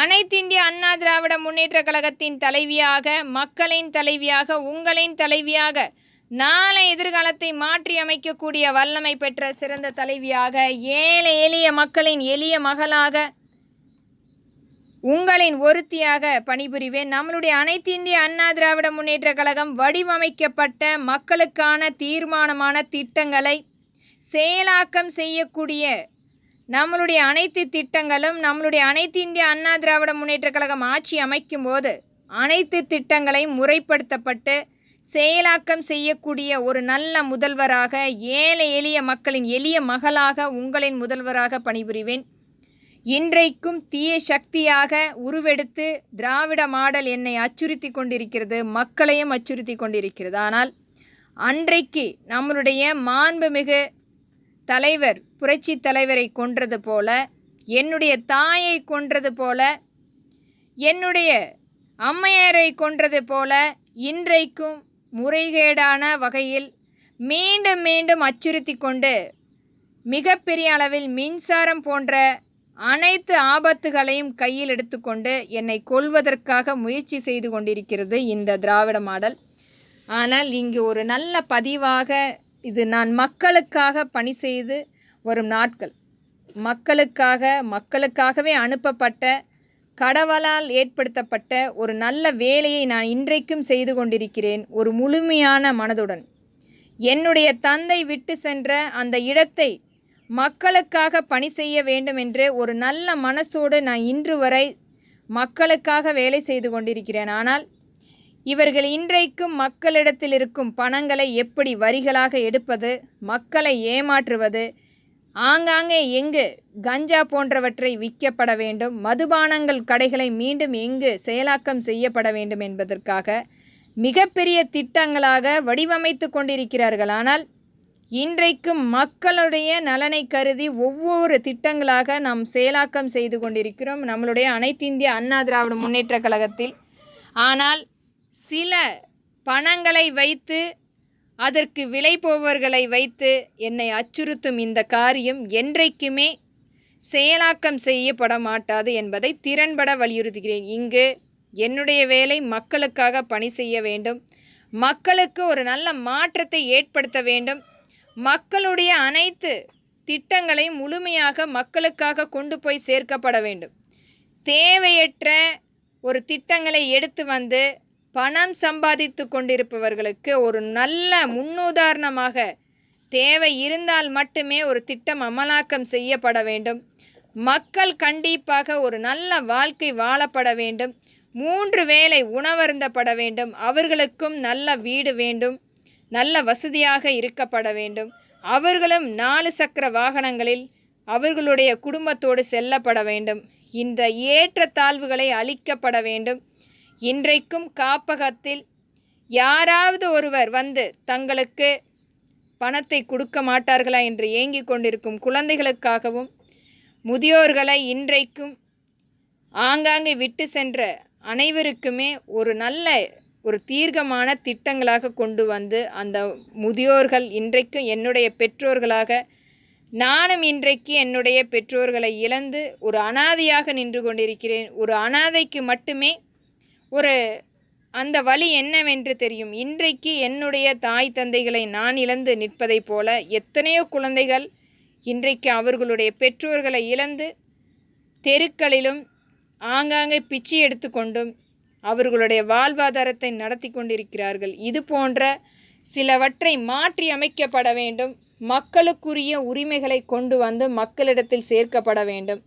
அனைத்திந்திய அண்ணா திராவிட முன்னேற்ற கழகத்தின் தலைவியாக மக்களின் தலைவியாக உங்களின் தலைவியாக நாளை எதிர்காலத்தை மாற்றி அமைக்கக்கூடிய வல்லமை பெற்ற சிறந்த தலைவியாக ஏழை எளிய மக்களின் எளிய மகளாக உங்களின் ஒருத்தியாக பணிபுரிவேன். நம்மளுடைய அனைத்து இந்திய அண்ணா திராவிட முன்னேற்ற கழகம் வடிவமைக்கப்பட்ட மக்களுக்கான தீர்மானமான திட்டங்களை செயலாக்கம் செய்யக்கூடிய நம்மளுடைய அனைத்து திட்டங்களும் நம்மளுடைய அனைத்து இந்திய அண்ணா திராவிட முன்னேற்ற கழகம் ஆட்சி அமைக்கும் போது அனைத்து திட்டங்களையும் முறைப்படுத்தப்பட்டு செயலாக்கம் செய்யக்கூடிய ஒரு நல்ல முதல்வராக ஏழை எளிய மக்களின் எளிய மகளாக உங்களின் முதல்வராக பணிபுரிவேன். இன்றைக்கும் தீய சக்தியாக உருவெடுத்து திராவிட மாடல் என்னை அச்சுறுத்தி கொண்டிருக்கிறது மக்களையும் அச்சுறுத்தி கொண்டிருக்கிறது. ஆனால் அன்றைக்கு நம்மளுடைய மாண்புமிகு தலைவர் புரட்சி தலைவரை கொன்றது போல என்னுடைய தாயை கொன்றது போல என்னுடைய அம்மையாரை கொன்றது போல இன்றைக்கும் முறைகேடான வகையில் மீண்டும் மீண்டும் அச்சுறுத்தி கொண்டு மிகப்பெரிய அளவில் மின்சாரம் போன்ற அனைத்து ஆபத்துகளையும் கையில் எடுத்துக்கொண்டு என்னை கொல்வதற்காக முயற்சி செய்து கொண்டிருக்கிறது இந்த திராவிட மாடல். ஆனால் இங்கு ஒரு நல்ல பதிவாக இது நான் மக்களுக்காக பணி செய்து வரும் நாட்கள். மக்களுக்காக மக்களுக்காகவே அனுப்பப்பட்ட கடவுளால் ஏற்படுத்தப்பட்ட ஒரு நல்ல வேலையை நான் இன்றைக்கும் செய்து கொண்டிருக்கிறேன் ஒரு முழுமையான மனதுடன். என்னுடைய தந்தை விட்டு சென்ற அந்த இடத்தை மக்களுக்காக பணி செய்ய வேண்டும் என்று ஒரு நல்ல மனசோடு நான் இன்று வரை மக்களுக்காக வேலை செய்து கொண்டிருக்கிறேன். ஆனால் இவர்கள் இன்றைக்கும் மக்களிடத்தில் இருக்கும் பணங்களை எப்படி வரிகளாக எடுப்பது மக்களை ஏமாற்றுவது ஆங்காங்கே எங்கு கஞ்சா போன்றவற்றை விற்கப்பட வேண்டும் மதுபானங்கள் கடைகளை மீண்டும் எங்கு செயலாக்கம் செய்யப்பட வேண்டும் என்பதற்காக மிகப்பெரிய திட்டங்களாக வடிவமைத்து கொண்டிருக்கிறார்கள். ஆனால் இன்றைக்கும் மக்களுடைய நலனை கருதி ஒவ்வொரு திட்டங்களாக நாம் செயலாக்கம் செய்து கொண்டிருக்கிறோம். நம்மளுடைய அனைத்திந்திய அண்ணா திராவிட முன்னேற்ற கழகத்தில். ஆனால் சில பணங்களை வைத்து அதற்கு விலை போவர்களை வைத்து என்னை அச்சுறுத்தும் இந்த காரியம் என்றைக்குமே செயலாக்கம் செய்யப்பட மாட்டாது என்பதை திறன்பட வலியுறுத்துகிறேன். இங்கு என்னுடைய வேலை மக்களுக்காக பணி செய்ய வேண்டும். மக்களுக்கு ஒரு நல்ல மாற்றத்தை ஏற்படுத்த வேண்டும். மக்களுடைய அனைத்து திட்டங்களையும் முழுமையாக மக்களுக்காக கொண்டு போய் சேர்க்கப்பட வேண்டும். தேவையற்ற ஒரு திட்டங்களை எடுத்து வந்து பணம் சம்பாதித்து கொண்டிருப்பவர்களுக்கு ஒரு நல்ல முன்னுதாரணமாக தேவை இருந்தால் மட்டுமே ஒரு திட்டம் அமலாக்கம் செய்யப்பட வேண்டும். மக்கள் கண்டிப்பாக ஒரு நல்ல வாழ்க்கை வாழப்பட வேண்டும். மூன்று வேளை உணவருந்தப்பட வேண்டும். அவர்களுக்கும் நல்ல வீடு வேண்டும். நல்ல வசதியாக இருக்கப்பட வேண்டும். அவர்களும் நாலு சக்கர வாகனங்களில் அவர்களுடைய குடும்பத்தோடு செல்லப்பட வேண்டும். இந்த ஏற்றத்தாழ்வுகளை அளிக்கப்பட வேண்டும். இன்றைக்கும் காப்பகத்தில் யாராவது ஒருவர் வந்து தங்களுக்கு பணத்தை கொடுக்க மாட்டார்களா என்று ஏங்கிக் கொண்டிருக்கும் குழந்தைகளுக்காகவும் முதியோர்களை இன்றைக்கும் ஆங்காங்கே விட்டு சென்ற அனைவருக்குமே ஒரு நல்ல ஒரு தீர்க்கமான திட்டங்களாக கொண்டு வந்து அந்த முதியோர்கள் இன்றைக்கும் என்னுடைய பெற்றோர்களாக நானும் இன்றைக்கு என்னுடைய பெற்றோர்களை இழந்து ஒரு அனாதையாக நின்று கொண்டிருக்கிறேன். ஒரு அனாதைக்கு மட்டுமே ஒரு அந்த வழி என்னவென்று தெரியும். இன்றைக்கு என்னுடைய தாய் தந்தைகளை நான் இழந்து நிற்பதைப் போல எத்தனையோ குழந்தைகள் இன்றைக்கு அவர்களுடைய பெற்றோர்களை இழந்து தெருக்களிலும் ஆங்காங்கே பிச்சை எடுத்துக்கொண்டும் அவர்களுடைய வாழ்வாதாரத்தை நடத்தி கொண்டிருக்கிறார்கள். இது போன்ற சிலவற்றை மாற்றி அமைக்கப்பட வேண்டும். மக்களுக்குரிய உரிமைகளை கொண்டு வந்து மக்களிடத்தில் சேர்க்கப்பட வேண்டும்.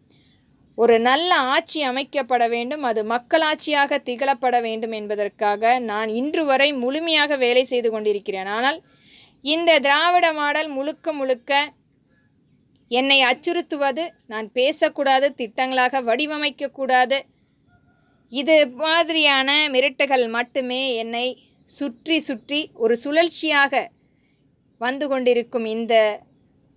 ஒரு நல்ல ஆட்சி அமைக்கப்பட வேண்டும் அது மக்களாட்சியாக திகழப்பட வேண்டும் என்பதற்காக நான் இன்று வரை முழுமையாக வேலை செய்து கொண்டிருக்கிறேன். ஆனால் இந்த திராவிட மாடல் முழுக்க முழுக்க என்னை அச்சுறுத்துவது நான் பேசக்கூடாது திட்டங்களாக வடிவமைக்கக்கூடாது இது மாதிரியான மிரட்டுகள் மட்டுமே என்னை சுற்றி சுற்றி ஒரு சுழற்சியாக வந்து கொண்டிருக்கும் இந்த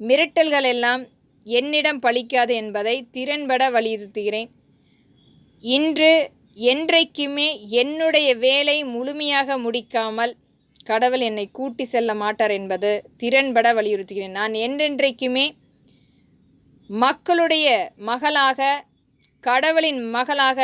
மிரட்டல்கள் எல்லாம் என்னிடம் பலிக்காது என்பதை திறன்பட வலியுறுத்துகிறேன். இன்று என்றைக்குமே என்னுடைய வேலை முழுமையாக முடிக்காமல் கடவுள் என்னை கூட்டி செல்ல மாட்டார் என்பது திறன்பட வலியுறுத்துகிறேன். நான் என்றென்றைக்குமே மக்களுடைய மகளாக கடவுளின் மகளாக